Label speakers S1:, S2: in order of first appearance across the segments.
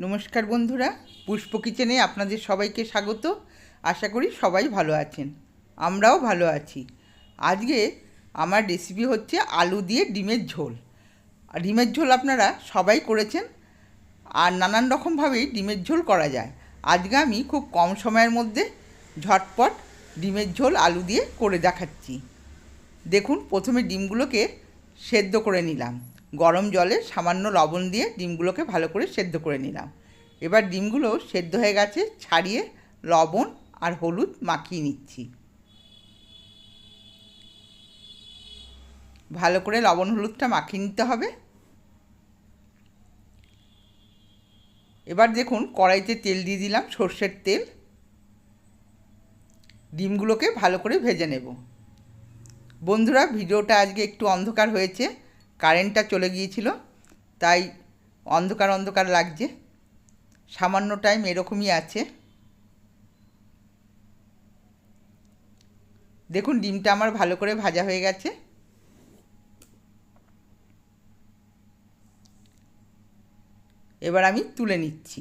S1: নমস্কার বন্ধুরা, পুষ্প কিচেনে আপনাদের সবাইকে স্বাগত। আশা করি সবাই ভালো আছেন। আমরাও ভালো আছি। আজকে আমার রেসিপি হচ্ছে আলু দিয়ে ডিমের ঝোল। ডিমের ঝোল আপনারা সবাই করেছেন। আর নানান রকমভাবেই ডিমের ঝোল করা যায়। আজকে আমি খুব কম সময়ের মধ্যে ঝটপট ডিমের ঝোল আলু দিয়ে করে দেখাচ্ছি। দেখুন, প্রথমে ডিমগুলোকে সেদ্ধ করে নিলাম। গরম জলে সামান্য লবণ দিয়ে ডিমগুলোকে ভালো করে সেদ্ধ করে নিলাম। এবার ডিমগুলো সেদ্ধ হয়ে গেছে, ছাড়িয়ে লবণ আর হলুদ মাখিয়ে নিচ্ছি। ভালো করে লবণ হলুদটা মাখিয়ে নিতে হবে। এবার দেখুন, কড়াইতে তেল দিয়ে দিলাম সর্ষের তেল। ডিমগুলোকে ভালো করে ভেজে নেব। বন্ধুরা, ভিডিওটা আজকে একটু অন্ধকার হয়েছে। কারেন্টটা চলে গিয়েছিল, তাই অন্ধকার অন্ধকার লাগছে। সামান্য টাইম এরকমই আছে। দেখুন, ডিমটা আমার ভালো করে ভাজা হয়ে গেছে। এবার আমি তুলে নিচ্ছি।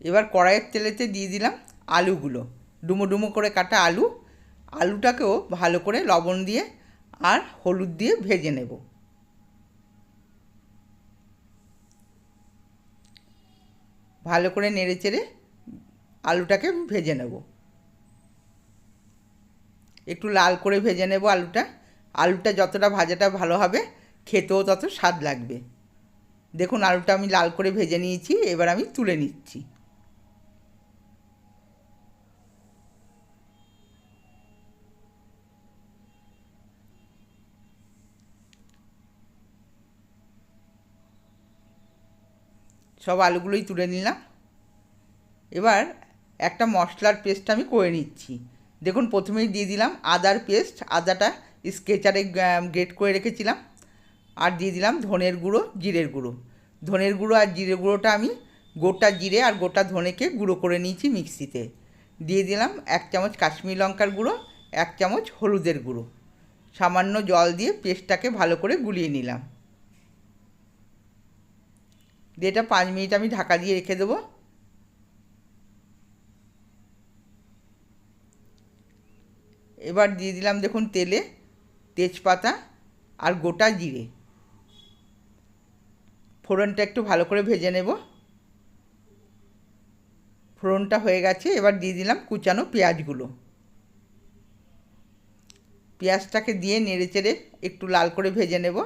S1: এবার কড়াইয়ের তেলেতে দিয়ে দিলাম আলুগুলো। ডুমো ডুমো করে কাটা আলু। আলুটাকেও ভালো করে লবণ দিয়ে আর হলুদ দিয়ে ভেজে নেব। ভালো করে নেড়ে চেড়ে আলুটাকে ভেজে নেব। একটু লাল করে ভেজে নেব আলুটা। আলুটা যতটা ভাজাটা ভালো হবে, খেতেও তত স্বাদ লাগবে। দেখুন, আলুটা আমি লাল করে ভেজে নিয়েছি, এবার আমি তুলে নিচ্ছি। সব আলুগুলোই তুলে নিলাম। এবার একটা মশলার পেস্ট আমি করে নিচ্ছি। দেখুন, প্রথমেই দিয়ে দিলাম আদার পেস্ট। আদাটা স্কেচারে গ্রেট করে রেখেছিলাম। আর দিয়ে দিলাম ধনের গুঁড়ো, জিরের গুঁড়ো। ধনের গুঁড়ো আর জিরের গুঁড়োটা আমি গোটা জিরে আর গোটা ধনেকে গুঁড়ো করে নিয়েছি মিক্সিতে। দিয়ে দিলাম এক চামচ কাশ্মীর লঙ্কার গুঁড়ো, এক চামচ হলুদের গুঁড়ো। সামান্য জল দিয়ে পেস্টটাকে ভালো করে গুলিয়ে নিলাম। দিয়ে এটা পাঁচ মিনিট আমি ঢাকা দিয়ে রেখে দেবো। এবার দিয়ে দিলাম দেখুন তেলে তেজপাতা আর গোটা জিরে। ফোড়নটা একটু ভালো করে ভেজে নেব। ফোড়নটা হয়ে গেছে, এবার দিয়ে দিলাম কুচানো পেঁয়াজগুলো। পেঁয়াজটাকে দিয়ে নেড়ে চেড়ে একটু লাল করে ভেজে নেব।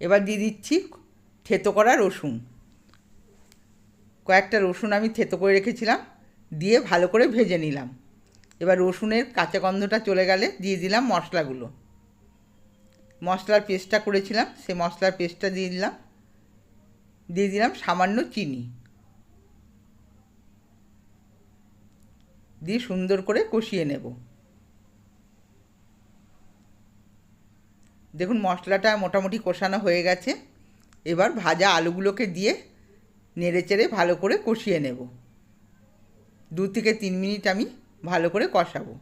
S1: এবার দিয়ে দিচ্ছি থেতো করা রসুন। কয়েকটা রসুন আমি থেতো করে রেখেছিলাম, দিয়ে ভালো করে ভেজে নিলাম। এবার রসুনের কাঁচা গন্ধটা চলে গেলে দিয়ে দিলাম মশলাগুলো। মশলার পেস্টটা করেছিলাম, সে মশলার পেস্টটা দিয়ে দিলাম। দিয়ে দিলাম সামান্য চিনি। দিয়ে সুন্দর করে কষিয়ে নেব। দেখুন, মশলাটা মোটামুটি কষানো হয়ে গেছে। এবার ভাজা আলুগুলোকে দিয়ে নেড়ে চেড়ে ভালো করে কষিয়ে নেব। দু থেকে তিন মিনিট আমি ভালো করে কষাবো।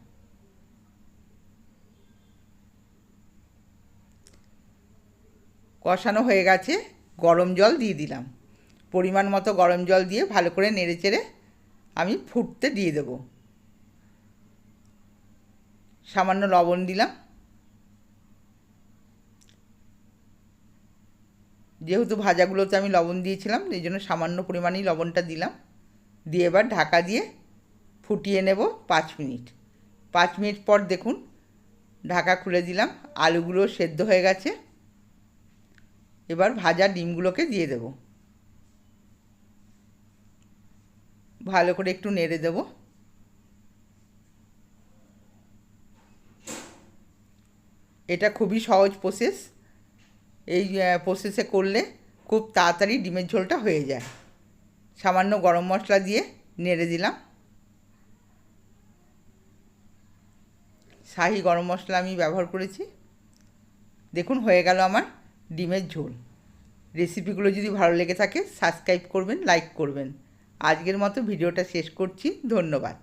S1: কষানো হয়ে গেছে, গরম জল দিয়ে দিলাম। পরিমাণ মতো গরম জল দিয়ে ভালো করে নেড়ে চেড়ে আমি ফুটতে দিয়ে দেব। সামান্য লবণ দিলাম। যেহেতু ভাজাগুলোতে আমি লবণ দিয়েছিলাম, এই জন্য সামান্য পরিমাণেই লবণটা দিলাম। দিয়ে এবার ঢাকা দিয়ে ফুটিয়ে নেব পাঁচ মিনিট। পাঁচ মিনিট পর দেখুন, ঢাকা খুলে দিলাম আলুগুলো সেদ্ধ হয়ে গেছে। এবার ভাজা ডিমগুলোকে দিয়ে দেব। ভালো করে একটু নেড়ে দেব। এটা খুবই সহজ প্রসেস এই প্রসেসে করলে খুব তাড়াতাড়ি ডিমের ঝোলটা হয়ে যায়। সামান্য গরম মশলা দিয়ে নেড়ে দিলাম। শাহি গরম মশলা আমি ব্যবহার করেছি। দেখুন, হয়ে গেল আমার ডিমের ঝোল। রেসিপিগুলো যদি ভালো লেগে থাকে, সাবস্ক্রাইব করবেন, লাইক করবেন। আজকের মতো ভিডিওটা শেষ করছি। ধন্যবাদ।